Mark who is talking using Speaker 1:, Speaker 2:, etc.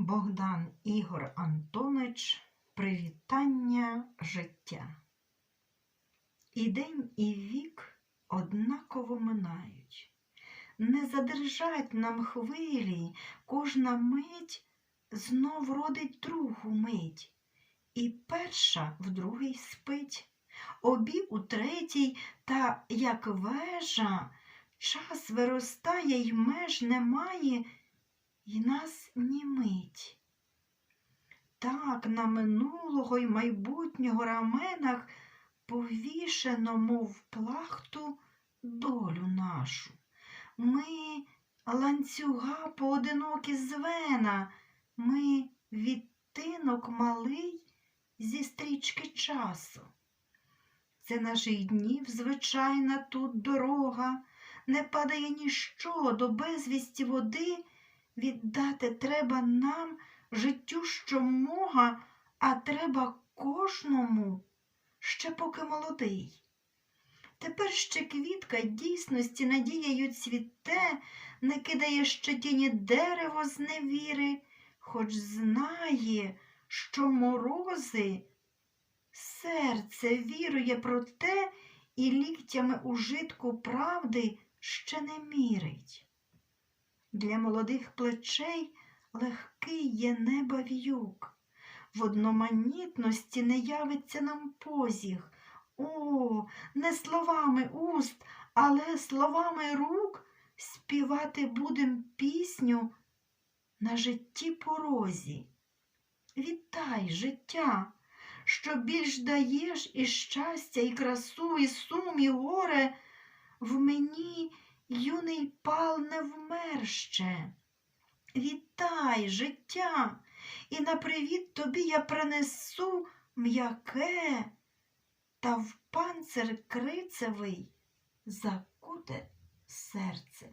Speaker 1: Богдан Ігор Антонич Привітання життя. І день, і вік однаково минають. Не задержать нам хвилі, кожна мить знов родить другу мить, і перша в другий спить, обі у третій, та як вежа, час виростає й меж немає, і нас німить. Так на минулого й майбутнього раменах повішено, мов плахту, долю нашу. Ми ланцюга поодинокі звена, ми відтинок малий зі стрічки часу. Це наших днів звичайна тут дорога, не падає ніщо до безвісті води, віддати треба нам життю щомога, а треба кожному, ще поки молодий. Тепер ще квітка дійсності надією цвіте, не кидає ще тіні дерево з невіри, хоч знає, що морози, серце вірує про те і ліктями ужитку правди ще не мірить. Для молодих плечей легкий є неба в'юк, в одноманітності не явиться нам позіг. О, не словами уст, але словами рук співати будем пісню на житті порозі. Вітай, життя, що більш даєш і щастя, і красу, і сум, і горе, в мені юний пал не вмер ще. Вітай, життя, і на привіт тобі я принесу м'яке та в панцир крицевий закуте серце.